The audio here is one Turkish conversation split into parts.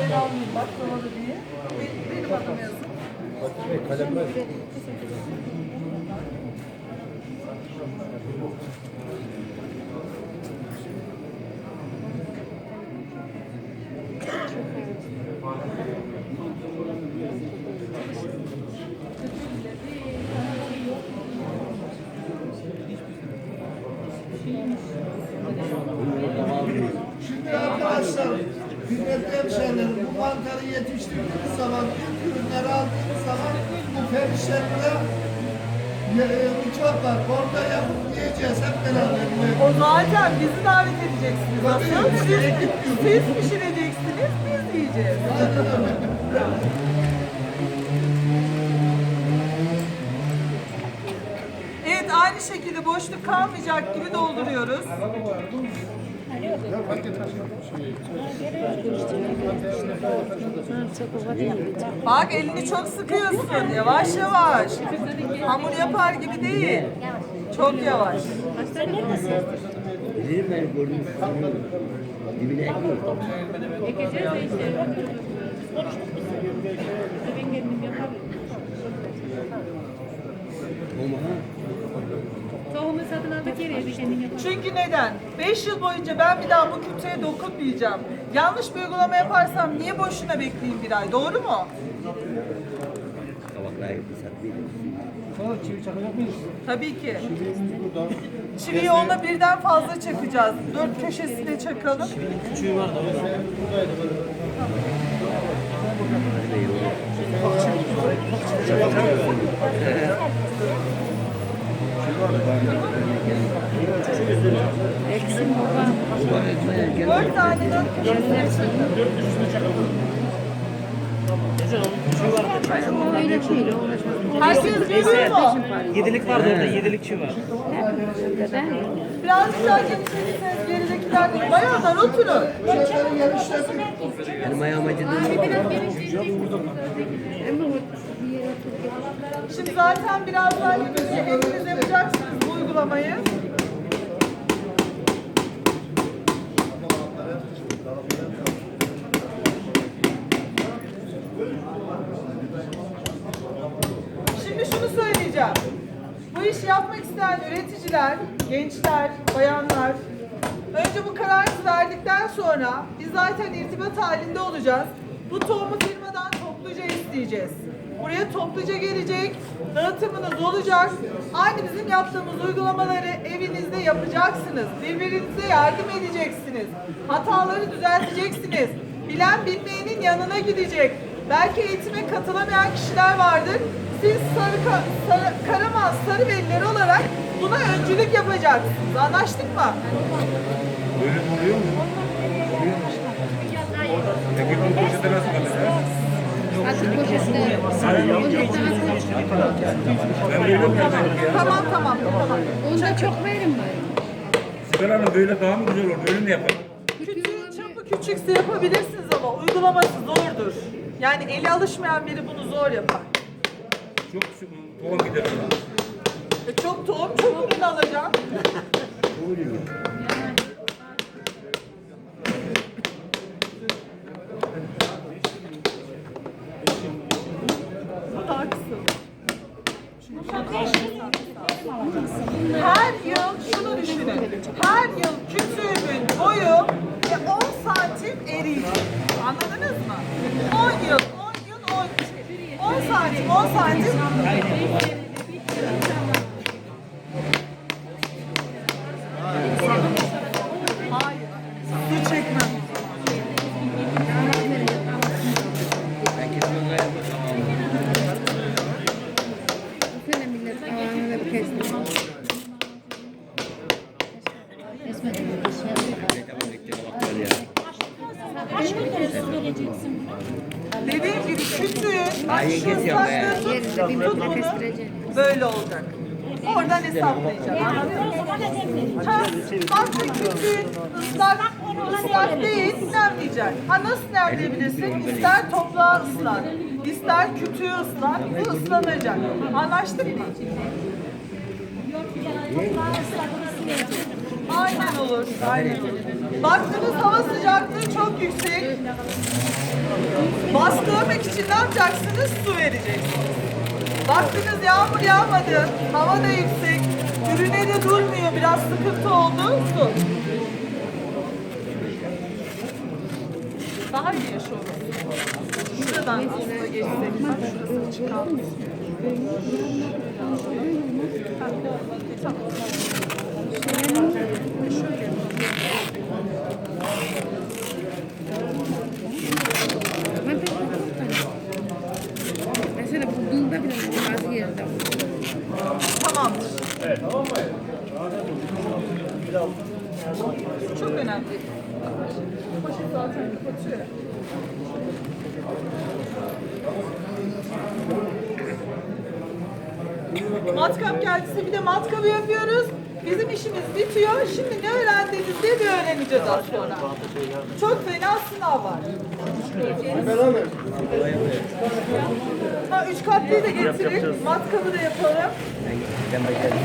ben almayayım baklavalı diye. Benim, benim adım yazın. Şimdi arkadaşlar, kıymetli hemşehrilerim, bu mantarı yetiştirdiğimiz zaman, ilk ürünleri aldığımız zaman bu perişanlığa uçak var. Orada yapıp yiyeceğiz hep beraber. O zaten bizi davet edeceksiniz. Nasıl? Siz, siz pişireceksiniz, biz yiyeceğiz. Evet aynı şekilde boşluk kalmayacak gibi dolduruyoruz. Bak elini çok sıkıyorsun. Yavaş yavaş. Hamur yapar gibi değil. Çok yavaş. Bilirim ben gördüm. Dibine ekliyorum. Ekeceğiz de işte. Bir. Çünkü neden? 5 yıl boyunca ben bir daha bu kütüğe dokunmayacağım. Yanlış bir uygulama yaparsam niye boşuna bekleyeyim bir ay? Doğru mu? Tabii ki. Çiviyi ona birden fazla çakacağız. Dört köşesine çakalım. Dört tane dört köşesine Öyle değil o. Herkes görüyor mu? Yedilik vardı orada, yedilik çiğ var. Birazcık daha genişletirseniz geridekiler değil. Bayanlar oturun. Benim ayağım acıdı. Şimdi zaten birazdan hepiniz yapacaksınız bu uygulamayı. Şimdi şunu söyleyeceğim. Bu işi yapmak isteyen üreticiler, gençler, bayanlar önce bu kararı verdikten sonra biz zaten irtibat halinde olacağız. Bu tohumu firmadan topluca isteyeceğiz. Buraya topluca gelecek, dağıtımınız olacak. Aynı bizim yaptığımız uygulamaları evinizde yapacaksınız. Birbirinize yardım edeceksiniz. Hataları düzelteceksiniz. Bilen bilmeyenin yanına gidecek. Belki eğitime katılamayan kişiler vardır. Siz sarı, ka sarı Karaman Sarıvelileri olarak buna öncülük yapacaksınız. Anlaştık mı? Tamam tamam tamam. Onda çok verim var. Sibel Hanım böyle daha mı güzel olur? Öyle mi yapalım? Küçüğün çapı küçükse yapabilirsiniz ama uygulaması zordur. Yani eli alışmayan biri bunu zor yapar. Çok tohum gider. E çok tohum çok ürün alacağım. Her yıl şunu düşünün. Her yıl kütüğümün boyu e, 10 santim eriyecek. Anladınız mı? 10 yıl, 10 yıl, 10 10 santim, 10 santim nemleyeceksin. Ha nasıl nemleyebilirsin? İster toprağı ıslat, ister kütüğü ıslat, bu ıslanacak. Anlaştık mı? Aynen olur. Aynen olur. Baktınız hava sıcaklığı çok yüksek. Bastırmak için ne yapacaksınız? Su vereceksiniz. Baktınız yağmur yağmadı. Hava da yüksek. Ürüne de durmuyor. Biraz sıkıntı oldu. Su. Daha iyi yaşıyoruz. Şuradan aslında geçsek. Şurası Tamam. Şöyle. Çok önemli. Başı zaten kapatıyor. Matkap geldiyse bir de matkabı yapıyoruz. Bizim işimiz bitiyor. Şimdi ne öğrendiniz diye bir öğreneceğiz az sonra. Çok fena sınav var. Ha, üç katlıyı da getirin. Matkabı da yapalım. Ben beklerim.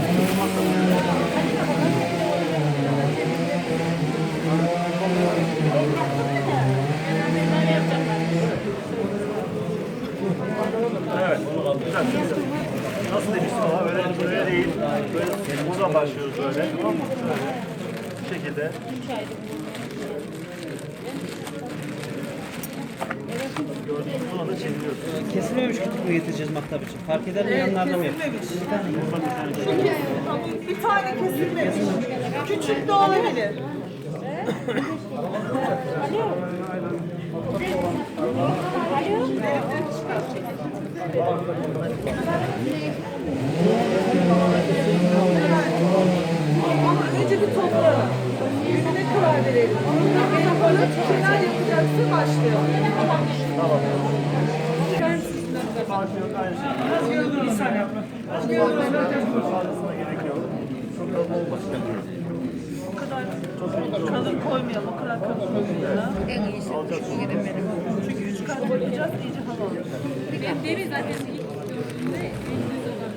Evet. Güzel. Nasıl demiştin ama böyle, böyle değil. Böyle başlıyoruz böyle. Tamam mı? Böyle. Bu şekilde. Gördüğünüz bunu da çeviriyoruz. Kesilmemiş kütük mü getireceğiz maktap için? Fark eder mi yanlarına mı kesilmemiş. Bir tane kesilmemiş. Küçük de olabilir. Ama verelim. Ne yapalım? Neler başlayalım. Şey. Çok kalın olmasın. O kadar kalın koymayalım. O kadar kalın koymayalım. en iyisi. Çünkü üç kat yapacağız iyice hava alır. Deri zaten ilk gördüğümde en güzel olan.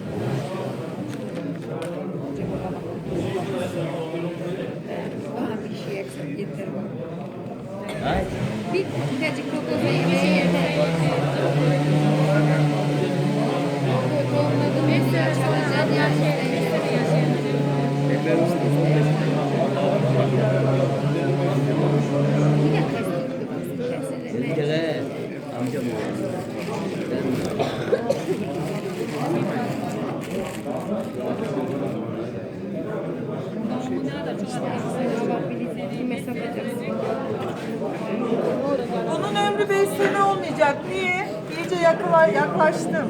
Bana bir şey eksik yeter. Bir birazcık kokoza yemeği yeter. Tohumladım. Mesela çalacağım. Bir de kestik. Bir kere amcam Bunun ömrü 5 sene olmayacak. Niye? Yakılar, yaklaştım.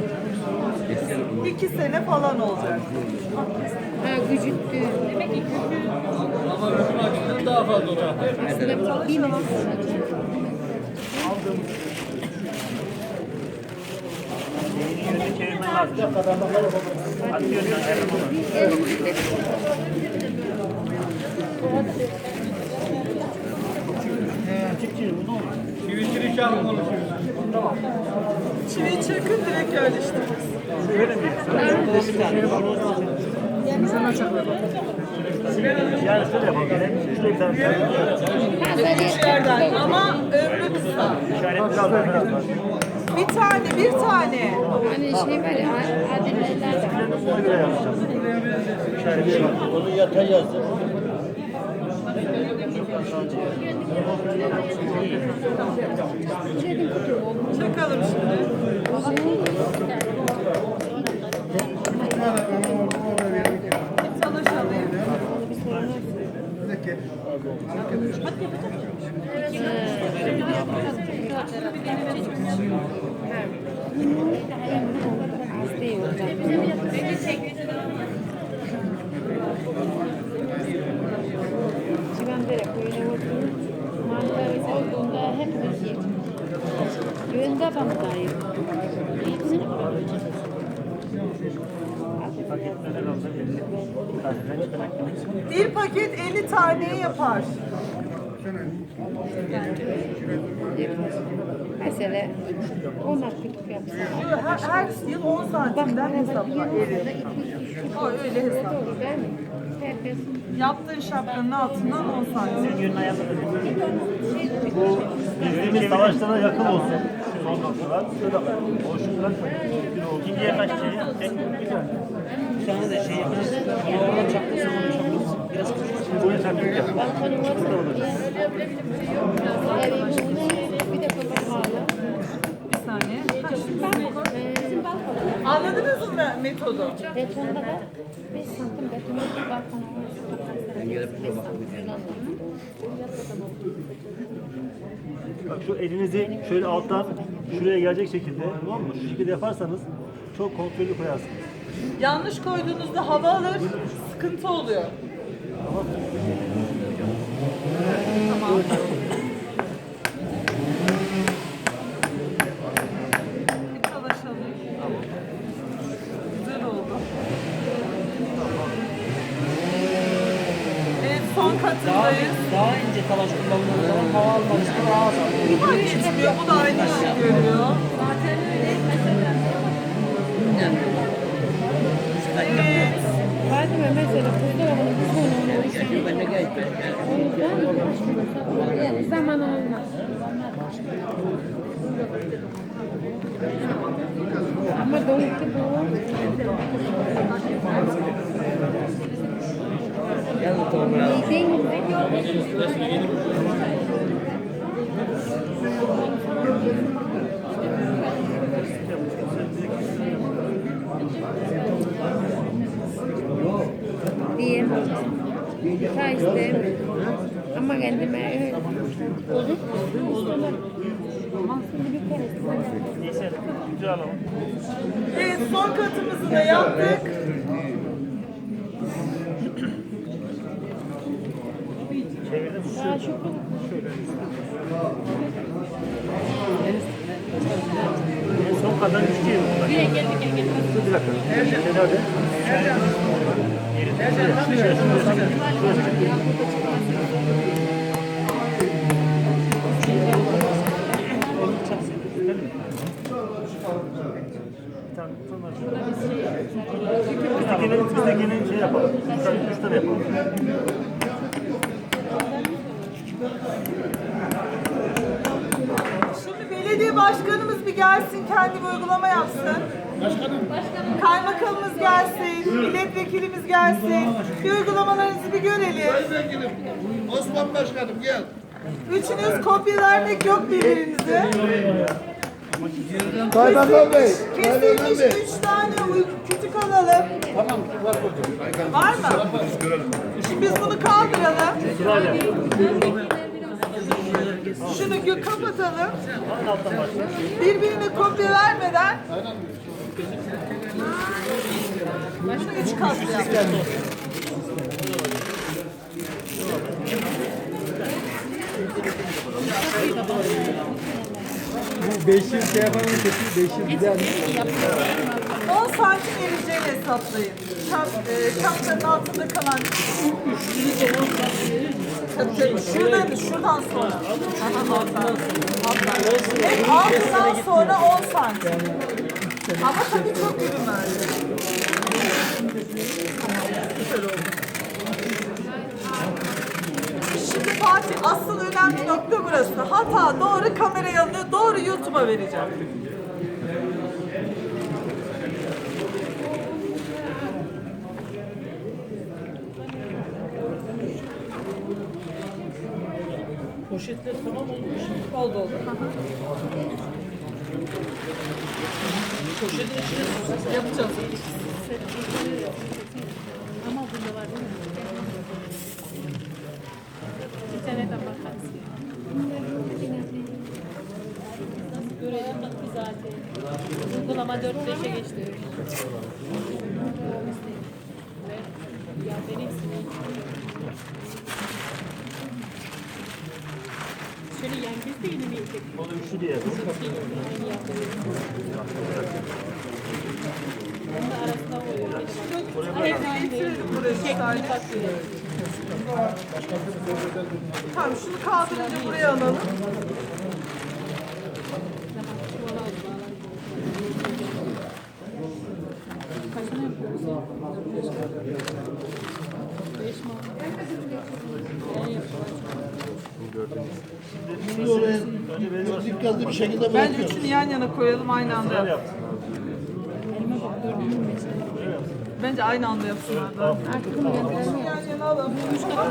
2 sene falan olacak. Ha gücüttü. Demek ki gücü. Aslında bir Yeni yönünü çevirmen lazım. Atıyorsun her zaman. Çivi çakın direkt yerleştiririz. Yani şöyle yapalım. Şurada bir tane İçeriden ama ömrü kısa. Bir tane, bir tane. Hani şey var ya adetler var. onu yatay yazdım. Çakalım şimdi. Bir talaş alayım. hasta olacak. Çimendere köyüne vurdu. Mantar olduğunda hep bir şey. Önde bantayım. Hepsini Paketleri lazım. Bir paket 50 taneye yapar. Mesela 10 aktif yapsa. Her, her yıl 10 santimden hesapla. O öyle hesap. Olur değil mi? herkes. Yaptığın şapkanın altından 10 santim. Bu savaşlara yakın olsun. Noktalar. Şöyle boşluklar. İkinciye kaç şey? Bir tane. De şey yapacağız. Oradan çaplasın, onu çaplasın. Biraz küçük. Buraya taktık ya. Şurada olacak. Bir saniye. Anladınız mı metodu? Betonda da 5 santim betonda balkon var. Bak şu elinizi şöyle alttan şuraya gelecek şekilde tamam mı? Şu şekilde yaparsanız çok kontrollü koyarsınız. Yanlış koyduğunuzda hava alır, sıkıntı oluyor. Tamam. Bir talaşalım. Güzel oldu. Evet son Daha, katındayız. daha ince talaş kullandığınız zaman hava almanızda daha az da geçmiyor, bu da aynı işi görüyor. Evet. Fatıma mesela buzdolabını bunu Ben de gel. yani zaman olmaz. Ama donuklu bu. Çay isterim. Ama kendime. Evet son katımızı da yaptık. En son kadar düştü. Gel gel gel gel. Bir dakika. Şey nerede? Üsttekini, üsttekini şey yapalım. Üç tane, üç tane yapalım. Belediye başkanımız bir gelsin kendi bir uygulama yapsın. Kaymakamımız gelsin, milletvekilimiz gelsin. Bir uygulamalarınızı bir görelim. Vekilim, Osman Başkanım gel. Üçünüz kopya vermek yok birbirinize. Kaymakam Bey, Kesilmiş üç tane uy- kütük alalım. Tamam, var Var mı? Şimdi biz bunu kaldıralım. Şunu kapatalım. Birbirine kopya vermeden. Üç katlı Bu 500 şey yapan peki 500 güzel mi? 10 santim eriyeceğini hesaplayın. Çap, e, çapların altında kalan Tabii, şuradan, şuradan sonra. Aha, alttan. Alttan. Hep altından sonra 10 santim. Ama tabii çok verdi. Güzel oldu. Şimdi Fatih asıl önemli nokta burası. Hata doğru kameraya alınıyor, doğru YouTube'a vereceğim. Poşetler tamam olmuş. Oldu oldu. Poşetin içine Yapacağız. Zaten. Uygulama 4-5'e geçti. Şöyle yan göz de yeni bir tek. Onu üçlü diye. Onun oluyor. Hepsini getirelim buraya bir tane. Tamam şunu kaldırınca buraya alalım. Dikkatli bir şekilde Bence üçünü yan yana koyalım aynı anda. Bence aynı anda yapsınlar. da. Yan yana alalım.